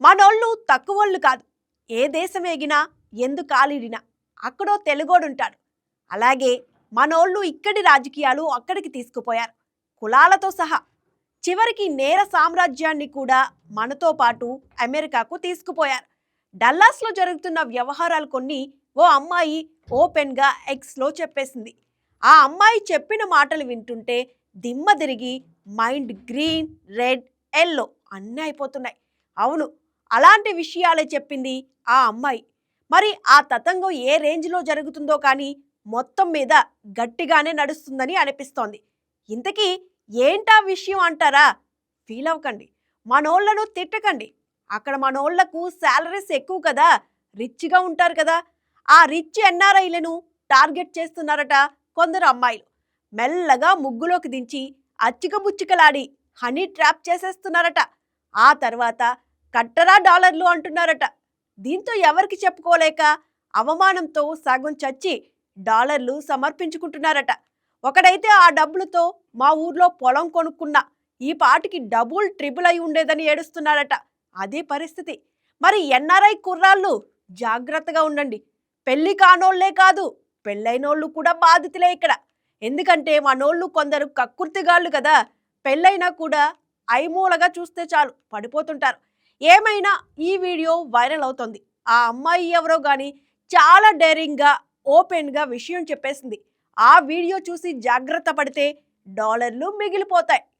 మనోళ్ళు తక్కువోళ్ళు కాదు. ఏ దేశం ఎగినా ఎందు కాలిడినా అక్కడో తెలుగోడుంటాడు. అలాగే మనోళ్ళు ఇక్కడి రాజకీయాలు అక్కడికి తీసుకుపోయారు. కులాలతో సహా. చివరికి నేర సామ్రాజ్యాన్ని కూడా మనతో పాటు అమెరికాకు తీసుకుపోయారు. డల్లాస్లో జరుగుతున్న వ్యవహారాలు కొన్ని ఓ అమ్మాయి ఓపెన్గా ఎక్స్లో చెప్పేసింది. ఆ అమ్మాయి చెప్పిన మాటలు వింటుంటే దిమ్మ తిరిగి మైండ్ గ్రీన్ రెడ్ ఎల్లో అన్నీ అయిపోతున్నాయి. అవును అలాంటి విషయాలే చెప్పింది ఆ అమ్మాయి. మరి ఆ తతంగం ఏ రేంజ్లో జరుగుతుందో కానీ మొత్తం మీద గట్టిగానే నడుస్తుందని అనిపిస్తోంది. ఇంతకీ ఏంటా విషయం అంటారా? ఫీల్ అవ్వకండి. మనోళ్ళను తిట్టకండి. అక్కడ మనోళ్ళకు శాలరీస్ ఎక్కువ కదా రిచ్గా ఉంటారు కదా. ఆ రిచ్ ఎన్ఆర్ఐలను టార్గెట్ చేస్తున్నారట కొందరు అమ్మాయిలు. మెల్లగా ముగ్గులోకి దించి అచ్చికబుచ్చికలాడి హనీ ట్రాప్ చేసేస్తున్నారట. ఆ తర్వాత కట్టరా డాలర్లు అంటున్నారట. దీంతో ఎవరికి చెప్పుకోలేక అవమానంతో సగం చచ్చి డాలర్లు సమర్పించుకుంటున్నారట. ఒకడైతే ఆ డబ్బులతో మా ఊర్లో పొలం కొనుక్కున్నా ఈ పాటికి డబుల్ ట్రిపుల్ అయి ఉండేదని ఏడుస్తున్నాడట అదే పరిస్థితి. మరి ఎన్ఆర్ఐ కుర్రాళ్ళు జాగ్రత్తగా ఉండండి. పెళ్ళి కానోళ్ళే కాదు పెళ్ళైనోళ్ళు కూడా బాధితులే ఇక్కడ. ఎందుకంటే మనోళ్ళు కొందరు కక్కుర్తిగాళ్ళు కదా పెళ్ళైనా కూడా ఐమూలగా చూస్తే చాలు పడిపోతుంటారు. ఏమైనా ఈ వీడియో వైరల్ అవుతుంది. ఆ అమ్మాయి ఎవరో కానీ చాలా డేరింగ్గా ఓపెన్గా విషయం చెప్పేసింది. ఆ వీడియో చూసి జాగ్రత్త పడితే డాలర్లు మిగిలిపోతాయి.